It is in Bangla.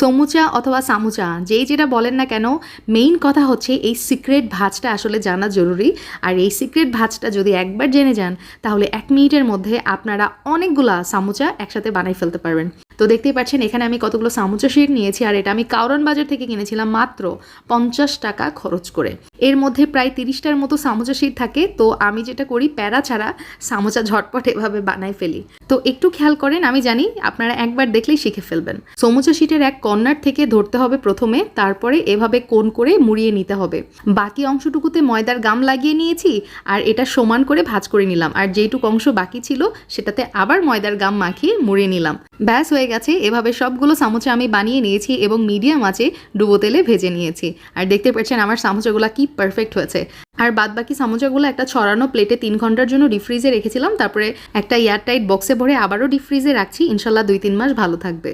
সমুচা অথবা সামুচা, যেই যেটা বলেন না কেন মেইন কথা হচ্ছে এই সিক্রেট ভাজটা আসলে জানা জরুরি। আর এই সিক্রেট ভাজটা যদি একবার জেনে যান, তাহলে এক মিনিটের মধ্যে আপনারা অনেকগুলা সামুচা একসাথে বানাই ফেলতে পারবেন। তো দেখতেই পাচ্ছেন, এখানে আমি কতগুলো সামুচা শিট নিয়েছি আর এটা আমি কাউরন বাজার থেকে কিনেছিলাম মাত্র পঞ্চাশ টাকা খরচ করে। এর মধ্যে প্রায় তিরিশটার মতো সামোচা শিট থাকে, তো আমি যেটা করি, প্যারা ছাড়া সামোচা ঝটপট এভাবে বানাই ফেলি। তো একটু খেয়াল করেন, আমি জানি আপনারা একবার দেখলেই শিখে ফেলবেন। সমুচা শিটের এক কর্নার থেকে ধরতে হবে প্রথমে, তারপরে এভাবে কোন করে মুড়িয়ে নিতে হবে। বাকি অংশটুকুতে ময়দার গাম লাগিয়ে নিয়েছি আর এটা সমান করে ভাজ করে নিলাম। আর যেইটুকু অংশ বাকি ছিল, সেটাতে আবার ময়দার গাম মাখিয়ে মুড়িয়ে নিলাম। ব্যাস হয়ে গেছে। এভাবে সবগুলো সামোচা আমি বানিয়ে নিয়েছি এবং মিডিয়াম আছে, ডুবো তেলে ভেজে নিয়েছি। আর দেখতে পাচ্ছেন আমার সামোচাগুলো কি পারফেক্ট হয়েছে। আর বাদ বাকি সামোচাগুলো একটা ছড়ানো প্লেটে তিন ঘণ্টার জন্য ডিফ্রিজে রেখেছিলাম। তারপরে একটা এয়ারটাইট বক্সে ভরে আবারও ডিফ্রিজে রাখছি। ইনশাল্লাহ দুই তিন মাস ভালো থাকবে।